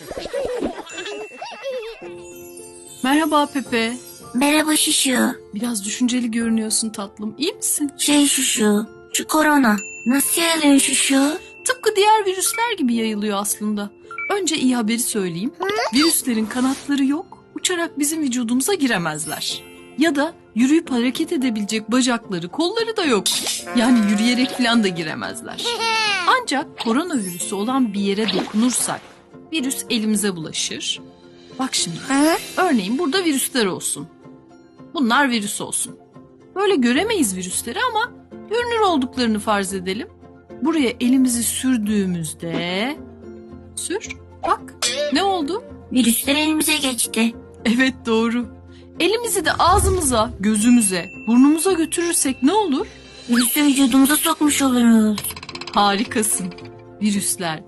Merhaba Pepe. Merhaba Şuşu. Biraz düşünceli görünüyorsun tatlım. İyi misin? Şey Şuşu, şu korona nasıl yayılıyor Şuşu? Tıpkı diğer virüsler gibi yayılıyor aslında. Önce iyi haberi söyleyeyim. Virüslerin kanatları yok. Uçarak bizim vücudumuza giremezler. Ya da yürüyüp hareket edebilecek bacakları, kolları da yok. Yani yürüyerek falan da giremezler. Ancak koronavirüsü olan bir yere dokunursak virüs elimize bulaşır. Bak şimdi. Örneğin burada virüsler olsun. Bunlar virüs olsun. Böyle göremeyiz virüsleri ama görünür olduklarını farz edelim. Buraya elimizi sürdüğümüzde... Sür. Bak. Ne oldu? Virüsler elimize geçti. Evet doğru. Elimizi de ağzımıza, gözümüze, burnumuza götürürsek ne olur? Virüsü vücudumuza sokmuş oluruz. Harikasın. Virüsler